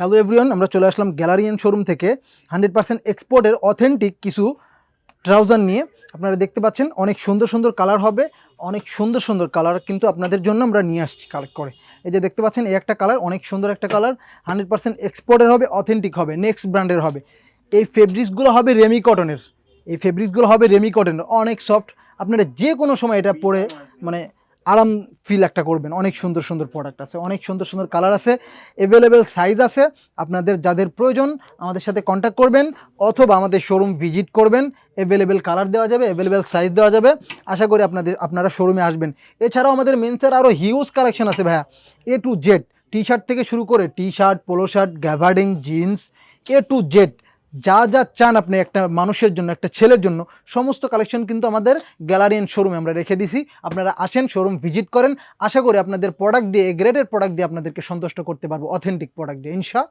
Hello everyone আমরা চলে আসলাম গ্যালারিয়ান শোরুম থেকে। হান্ড্রেড পার্সেন্ট এক্সপোর্টের অথেন্টিক কিছু ট্রাউজার নিয়ে। আপনারা দেখতে পাচ্ছেন, অনেক সুন্দর সুন্দর কালার হবে, অনেক সুন্দর সুন্দর কালার কিন্তু আপনাদের জন্য আমরা নিয়ে আসছি কালেক্ট করে। এই যে দেখতে পাচ্ছেন, এই একটা কালার অনেক সুন্দর একটা কালার হান্ড্রেড পার্সেন্ট এক্সপোর্টের হবে অথেন্টিক হবে নেক্সট ব্র্যান্ডের হবে। এই ফেব্রিক্সগুলো হবে রেমি কটনের এই ফেব্রিক্সগুলো হবে রেমি কটনের অনেক সফট আপনারা যে কোনো সময় এটা পরে মানে আরাম ফিল একটা করবেন। অনেক সুন্দর সুন্দর প্রোডাক্ট আছে, অনেক সুন্দর সুন্দর কালার আছে অ্যাভেলেবেল সাইজ আছে। আপনাদের যাদের প্রয়োজন আমাদের সাথে কন্ট্যাক্ট করবেন অথবা আমাদের শোরুম ভিজিট করবেন। অ্যাভেলেবেল কালার দেওয়া যাবে অ্যাভেলেবেল সাইজ দেওয়া যাবে। আশা করি আপনাদের, আপনারা শোরুমে আসবেন। এছাড়াও আমাদের মেন্সের আরও হিউজ কালেকশন আছে ভাইয়া। A to Z T shirt থেকে শুরু করে T shirt polo shirt gabardine jeans A to Z যা যা চান আপনি একটা মানুষের জন্য, একটা ছেলের জন্য, সমস্ত কালেকশন কিন্তু আমাদের গ্যালারিয়ান শোরুমে আমরা রেখে দিছি। আপনারা আসেন শোরুম ভিজিট করেন। আশা করি আপনাদের প্রোডাক্ট দিয়ে গ্রেডের প্রোডাক্ট দিয়ে আপনাদেরকে সন্তুষ্ট করতে পারব অথেন্টিক প্রোডাক্ট দিয়ে, ইনশা